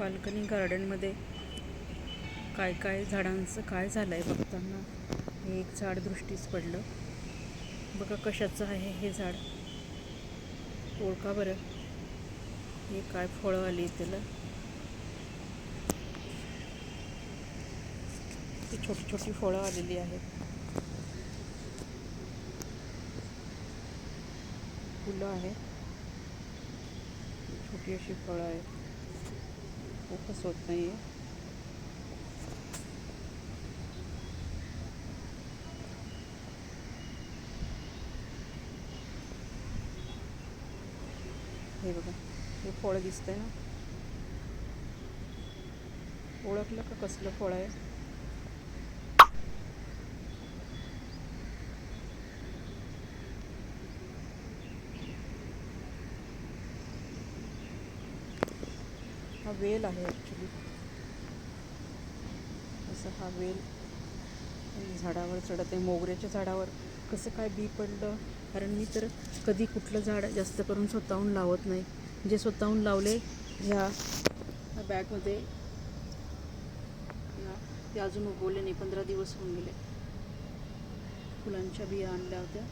Balcony गार्डनमध्ये काय काय झाडांचं काय झालं आहे बघताना हे एक झाड दृष्टीस पडलं. बघा कशाचं आहे हे झाड. ओळखा बरं. हे काय फळं आली त्याला ती छोटी छोटी फळं आलेली आहेत. फुलं आहेत. छोटी अशी फळं आहेत. फोकस होत नाही आहे हे बघा हे फळ दिसतंय ना? ओळखलं का कसलं फळ आहे? हा वेल आहे ॲक्च्युली असं हा वेल. झाडावर चढत आहे. मोगऱ्याच्या झाडावर कसं काय बी पडलं? कारण मी तर कधी कुठलं झाड जास्त करून स्वतःहून लावत नाही. जे स्वतःहून लावले ह्या बॅगमध्ये ते अजून उगवले नाही. पंधरा दिवस होऊन गेले. फुलांच्या बिया आणल्या होत्या.